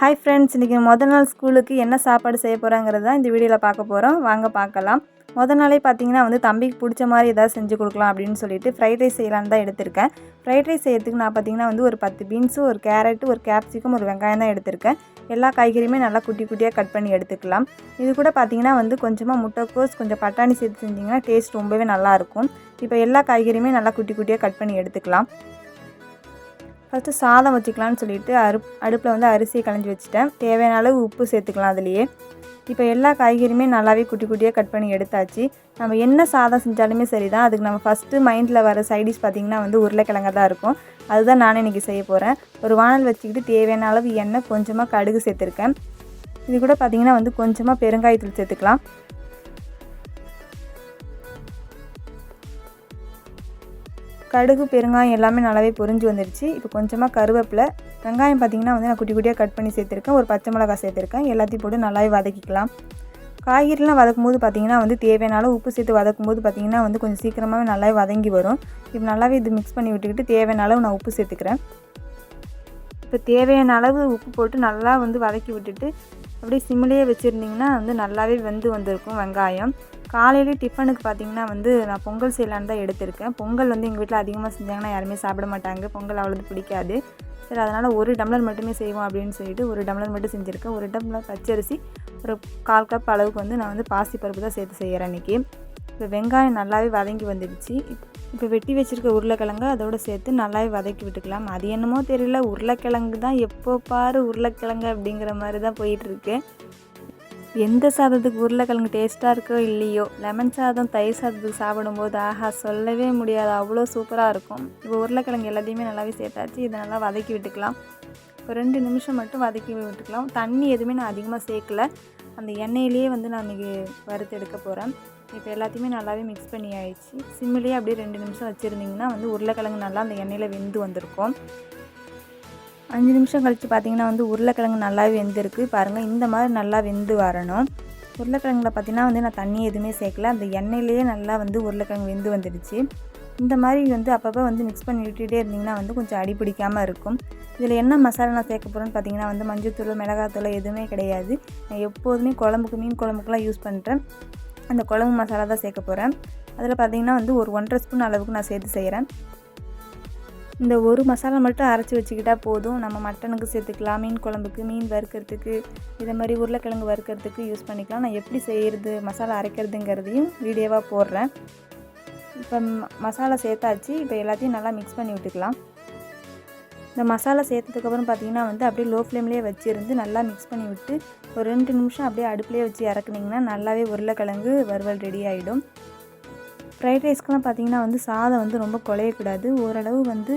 Hi friends இன்றைக்கி முதல் நாள் ஸ்கூலுக்கு என்ன சாப்பாடு செய்ய போகிறாங்கிறது தான் இந்த வீடியோவில் பார்க்க போகிறோம் வாங்க பார்க்கலாம். முத நாளே பார்த்தீங்கன்னா வந்து தம்பிக்கு பிடிச்ச மாதிரி ஏதாவது செஞ்சு கொடுக்கலாம் அப்படின்னு சொல்லிட்டு ஃப்ரைட் ரைஸ் செய்யலான்னு தான் எடுத்திருக்கேன். ஃப்ரைட் ரைஸ் செய்யறதுக்கு நான் பார்த்தீங்கன்னா வந்து ஒரு பத்து பீன்ஸு ஒரு கேரட்டு ஒரு கேப்சிகம் ஒரு வெங்காயம் தான் எடுத்திருக்கேன். எல்லா காய்கறியுமே நல்லா குட்டி குட்டியாக கட் பண்ணி எடுத்துக்கலாம். இது கூட பார்த்தீங்கன்னா வந்து கொஞ்சமாக முட்டைக்கோஸ் கொஞ்சம் பட்டாணி சேர்த்து செஞ்சிங்கன்னா டேஸ்ட் ரொம்பவே நல்லாயிருக்கும் இப்போ எல்லா காய்கறியுமே நல்லா குட்டி குட்டியாக கட் பண்ணி எடுத்துக்கலாம். ஃபஸ்ட்டு சாதம் வச்சுக்கலான்னு சொல்லிட்டு அரு அடுப்பில் வந்து அரிசியை களைஞ்சி வச்சுட்டேன். தேவையான அளவு உப்பு சேர்த்துக்கலாம் அதுலேயே. இப்போ எல்லா காய்கறியுமே நல்லாவே குட்டி குட்டியாக கட் பண்ணி எடுத்தாச்சு. நம்ம என்ன சாதம் செஞ்சாலுமே சரி தான் அதுக்கு நம்ம ஃபஸ்ட்டு மைண்டில் வர சைடிஷ் பார்த்திங்கன்னா வந்து உருளைக்கிழங்க தான் இருக்கும். அதுதான் நானே இன்றைக்கி செய்ய போகிறேன் ஒரு வானல் வச்சுக்கிட்டு தேவையான அளவு எண்ணெய் கொஞ்சமாக கடுகு சேர்த்துருக்கேன். இது கூட பார்த்திங்கன்னா வந்து கொஞ்சமாக பெருங்காயத்தூள் சேர்த்துக்கலாம். கடுகு பெருங்காயம் எல்லாமே நல்லாவே பொரிஞ்சு வந்துருச்சு. இப்போ கொஞ்சமாக கருவேப்பிலை வெங்காயம் பார்த்திங்கன்னா வந்து நான் குட்டி குட்டியாக கட் பண்ணி சேர்த்துருக்கேன். ஒரு பச்சை மிளகாய் சேர்த்துருக்கேன். எல்லாத்தையும் போட்டு நல்லாவே வதக்கிக்கலாம். காய்கறிலாம் வதக்கும் போது பார்த்திங்கன்னா வந்து தேவையான உப்பு சேர்த்து வதக்கும் போது பார்த்திங்கன்னா வந்து கொஞ்சம் சீக்கிரமாகவே நல்லாவே வதங்கி வரும். இப்போ நல்லாவே இது மிக்ஸ் பண்ணி விட்டுக்கிட்டு தேவையான அளவு நான் உப்பு சேர்த்துக்கிறேன். இப்போ தேவையான அளவு உப்பு போட்டு நல்லா வந்து வதக்கி விட்டுட்டு அப்படியே சிம்மிலேயே வச்சுருந்திங்கன்னா வந்து நல்லாவே வெந்து வந்திருக்கும் வெங்காயம். காலையிலே டிஃபனுக்கு பார்த்தீங்கன்னா வந்து நான் பொங்கல் செய்யலான்னு தான் எடுத்திருக்கேன். பொங்கல் வந்து எங்கள் வீட்டில் அதிகமாக செஞ்சாங்கன்னா யாருமே சாப்பிட மாட்டாங்க. பொங்கல் அவ்வளோது பிடிக்காது. சரி அதனால் ஒரு டம்ளர் மட்டுமே செய்வோம் அப்படின்னு சொல்லிட்டு ஒரு டம்ளர் மட்டும் செஞ்சுருக்கேன். ஒரு டம்ளர் பச்சரிசி ஒரு கால் கப் அளவுக்கு வந்து நான் வந்து பாசி பருப்பு தான் சேர்த்து செய்கிறேன் இன்றைக்கி இப்போ வெங்காயம் நல்லாவே வதங்கி வந்துடுச்சு. இப்போ வெட்டி வச்சுருக்க உருளைக்கிழங்கு அதோடு சேர்த்து நல்லாவே வதக்கி விட்டுக்கலாம். அது என்னமோ தெரியல உருளைக்கிழங்கு தான் எப்போ பாரு உருளைக்கிழங்கு அப்படிங்கிற மாதிரி தான் போயிட்டுருக்கு எந்த சாதத்துக்கு உருளைக்கிழங்கு டேஸ்ட்டாக இருக்கோ இல்லையோ லெமன் சாதம் தயிர் சாதத்துக்கு சாப்பிடும்போது ஆஹா சொல்லவே முடியாது. அவ்வளோ சூப்பராக இருக்கும். இப்போ உருளைக்கிழங்கு எல்லாத்தையுமே நல்லாவே சேர்த்தாச்சு. இதை நல்லா வதக்கி விட்டுக்கலாம். ஒரு ரெண்டு நிமிஷம் மட்டும் வதக்கி விட்டுக்கலாம். தண்ணி எதுவுமே நான் அதிகமாக சேர்க்கல. அந்த எண்ணெயிலேயே வந்து நான் இன்றைக்கி வறுத்து எடுக்க போகிறேன் இப்போ எல்லாத்தையுமே நல்லாவே மிக்ஸ் பண்ணி ஆயிடுச்சு. சிம்மிலேயே அப்படியே ரெண்டு நிமிஷம் வச்சுருந்திங்கன்னா வந்து உருளைக்கிழங்கு நல்லா அந்த எண்ணெயில் வெந்து வந்திருக்கும். அஞ்சு நிமிஷம் கழித்து பார்த்தீங்கன்னா வந்து உருளைக்கிழங்கு நல்லாவே வெந்திருக்கு. பாருங்கள் இந்த மாதிரி நல்லா வெந்து வரணும். உருளைக்கிழங்குல பார்த்திங்கன்னா வந்து நான் தண்ணி எதுவுமே சேர்க்கல. அந்த எண்ணெயிலேயே நல்லா வந்து உருளைக்கிழங்கு வெந்து வந்துடுச்சு. இந்த மாதிரி வந்து அப்பப்போ வந்து மிக்ஸ் பண்ணி விட்டுகிட்டே இருந்திங்கன்னா வந்து கொஞ்சம் அடி பிடிக்காமல் இருக்கும். இதில் என்ன மசாலா நான் சேர்க்க போகிறேன்னு பார்த்தீங்கன்னா வந்து மஞ்சத்தூள் மிளகாத்தூள் எதுவுமே கிடையாது. நான் எப்போதுமே குழம்புக்கு மீன் குழம்புக்குலாம் யூஸ் பண்ணுறேன் அந்த குழம்பு மசாலா தான் சேர்க்க போகிறேன் அதில் பார்த்திங்கன்னா வந்து ஒரு ஒன்றரை ஸ்பூன் அளவுக்கு நான் சேர்த்து செய்கிறேன் இந்த ஒரு மசாலா மட்டும் அரைச்சி வச்சுக்கிட்டால் போதும். நம்ம மட்டனுக்கு சேர்த்துக்கலாம் மீன் குழம்புக்கு மீன் வறுக்கிறதுக்கு இதை மாதிரி உருளைக்கிழங்கு வறுக்கிறதுக்கு யூஸ் பண்ணிக்கலாம். நான் எப்படி செய்கிறது மசாலா அரைக்கிறதுங்கிறதையும் வீடியோவாக போடுறேன். இப்போ மசாலா சேர்த்தாச்சு. இப்போ எல்லாத்தையும் நல்லா மிக்ஸ் பண்ணி விட்டுக்கலாம். இந்த மசாலா சேர்த்ததுக்கப்புறம் பார்த்தீங்கன்னா வந்து அப்படியே லோ ஃப்ளேம்லேயே வச்சுருந்து நல்லா மிக்ஸ் பண்ணி விட்டு ஒரு ரெண்டு நிமிஷம் அப்படியே அடுப்புலேயே வச்சு இறக்குனிங்கன்னா நல்லாவே உருளைக்கிழங்கு வறுவல் ரெடி ஆகிடும் ஃப்ரைட் ரைஸ்க்கெலாம் பார்த்திங்கன்னா வந்து சாதம் வந்து ரொம்ப குழையக்கூடாது. ஓரளவு வந்து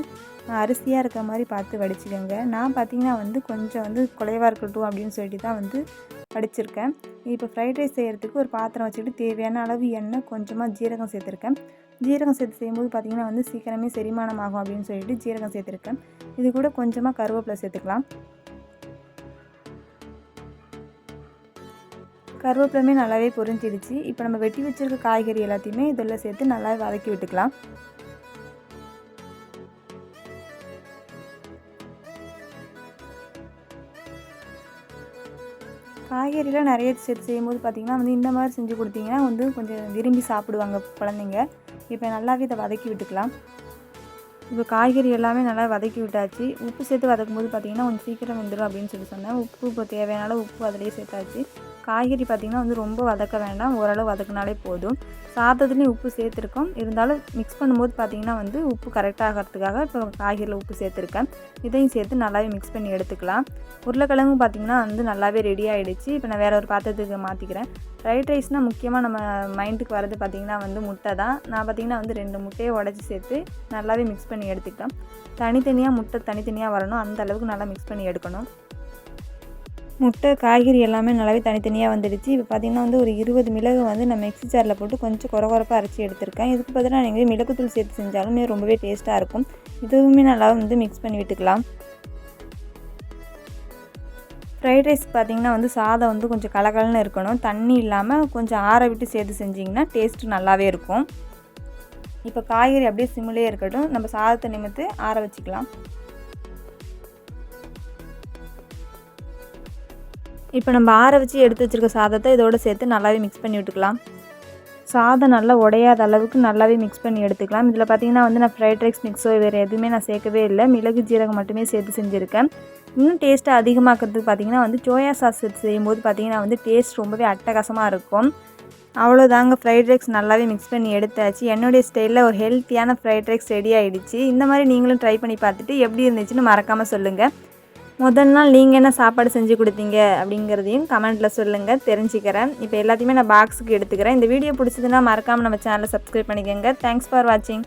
அரிசியாக இருக்கிற மாதிரி பார்த்து வடிச்சுக்கோங்க. நான் பார்த்திங்கன்னா வந்து கொஞ்சம் வந்து குலைவாக இருக்கட்டும் அப்படின்னு சொல்லிட்டு தான் வந்து வடிச்சிருக்கேன். இப்போ ஃப்ரைட் ரைஸ் செய்கிறதுக்கு ஒரு பாத்திரம் வச்சுட்டு தேவையான அளவு எண்ணெய் கொஞ்சமாக ஜீரகம் சேர்த்துருக்கேன். ஜீரகம் சேர்த்து செய்யும்போது பார்த்திங்கன்னா வந்து சீக்கிரமே செரிமானம் ஆகும் அப்படின்னு சொல்லிட்டு ஜீரகம் சேர்த்துருக்கேன். இது கூட கொஞ்சமாக கருவேப்பிலை சேர்த்துக்கலாம். கருவேப்பிலமே நல்லாவே பொரிஞ்சிடுச்சு இப்போ நம்ம வெட்டி வச்சுருக்க காய்கறி எல்லாத்தையுமே இதில் சேர்த்து நல்லா வதக்கி விட்டுக்கலாம். காய்கறிலாம் நிறைய சேர்த்து செய்யும்போது பார்த்திங்கன்னா வந்து இந்த மாதிரி செஞ்சு கொடுத்தீங்கன்னா வந்து கொஞ்சம் விரும்பி சாப்பிடுவாங்க குழந்தைங்க. இப்போ நல்லாவே இதை வதக்கி விட்டுக்கலாம். இப்போ காய்கறி எல்லாமே நல்லா வதக்கி விட்டாச்சு. உப்பு சேர்த்து வதக்கும் போது பார்த்திங்கன்னா கொஞ்சம் சீக்கிரம் வந்துடும் அப்படின்னு சொல்லி சொன்னேன். உப்பு இப்போ தேவையான உப்பு அதிலேயே சேர்த்தாச்சு. காய்கறி பார்த்திங்கன்னா வந்து ரொம்ப வதக்க வேண்டாம். ஓரளவு வதக்கினாலே போதும். சாதத்துலேயும் உப்பு சேர்த்துருக்கோம். இருந்தாலும் மிக்ஸ் பண்ணும்போது பார்த்திங்கன்னா வந்து உப்பு கரெக்டாகிறதுக்காக இப்போ காய்கறியில் உப்பு சேர்த்துருக்கேன். இதையும் சேர்த்து நல்லாவே மிக்ஸ் பண்ணி எடுத்துக்கலாம். உருளைக்கிழங்கும் பார்த்திங்கன்னா வந்து நல்லாவே ரெடி ஆகிடுச்சு இப்போ நான் வேறு ஒரு பாத்திரத்துக்கு மாற்றிக்கிறேன் ஃப்ரைட் ரைஸ்னால் முக்கியமாக நம்ம மைண்டுக்கு வரது பார்த்திங்கன்னா வந்து முட்டை தான். நான் பார்த்திங்கன்னா வந்து ரெண்டு முட்டையை உடச்சி சேர்த்து நல்லாவே மிக்ஸ் பண்ணி எடுத்துக்கிட்டேன். தனித்தனியாக முட்டை தனித்தனியாக வரணும். அந்த அளவுக்கு நல்லா மிக்ஸ் பண்ணி எடுக்கணும். முட்டை காய்கறி எல்லாமே நல்லாவே தனித்தனியாக வந்துடுச்சு. இப்போ பார்த்திங்கன்னா வந்து ஒரு இருபது மிளகு வந்து நான் மிக்ஸி ஜாரில் போட்டு கொஞ்சம் குறை குறைப்பாக அரைச்சி எடுத்திருக்கேன். இதுக்கு பார்த்தீங்கன்னா நீங்கள் மிளகுத்தூள் சேர்த்து செஞ்சாலுமே ரொம்பவே டேஸ்ட்டாக இருக்கும். இதுவுமே நல்லா வந்து மிக்ஸ் பண்ணி விட்டுக்கலாம். ஃப்ரைட் ரைஸ் பார்த்திங்கன்னா வந்து சாதம் வந்து கொஞ்சம் கலகலன்னு இருக்கணும். தண்ணி இல்லாமல் கொஞ்சம் ஆற விட்டு சேர்த்து செஞ்சிங்கன்னா டேஸ்ட்டு நல்லாவே இருக்கும். இப்போ காய்கறி அப்படியே சிம்மிலே இருக்கட்டும். நம்ம சாதத்தை நிமித்து ஆற வச்சுக்கலாம். இப்போ நம்ம ஆற வச்சு எடுத்து வச்சுருக்க சாதத்தை இதோட சேர்த்து நல்லாவே மிக்ஸ் பண்ணி விட்டுக்கலாம். சாதம் நல்லா உடையாத அளவுக்கு நல்லாவே மிக்ஸ் பண்ணி எடுத்துக்கலாம். இதில் பார்த்தீங்கன்னா வந்து நான் ஃப்ரைட் ரைஸ் மிக்ஸோ வேறு எதுவுமே நான் சேர்க்கவே இல்லை. மிளகு ஜீரகம் மட்டுமே சேர்த்து செஞ்சுருக்கேன். இன்னும் டேஸ்ட்டை அதிகமாக்கிறதுக்கு பார்த்தீங்கன்னா வந்து சோயா சாஸ் சேர்த்து செய்யும்போது பார்த்தீங்கன்னா வந்து டேஸ்ட் ரொம்பவே அட்டகாசமாக இருக்கும். அவ்வளோதாங்க. ஃப்ரைட் ரைஸ் நல்லாவே மிக்ஸ் பண்ணி எடுத்தாச்சு. என்னுடைய ஸ்டைலில் ஒரு ஹெல்த்தியான ஃப்ரைட் ரைஸ் ரெடி ஆகிடுச்சு இந்த மாதிரி நீங்களும் ட்ரை பண்ணி பார்த்துட்டு எப்படி இருந்துச்சுன்னு மறக்காமல் சொல்லுங்கள் முதல் நாள் நீங்கள் என்ன சாப்பாடு செஞ்சு கொடுத்தீங்க அப்படிங்கிறதையும் கமெண்ட்டில் சொல்லுங்கள் தெரிஞ்சுக்கிறேன். இப்போ எல்லாத்தையுமே நான் பாக்ஸுக்கு எடுத்துக்கிறேன். இந்த வீடியோ பிடிச்சதுன்னா மறக்காமல் நம்ம சேனலை சப்ஸ்கிரைப் பண்ணிக்கோங்க. தேங்க்ஸ் ஃபார் வாட்சிங்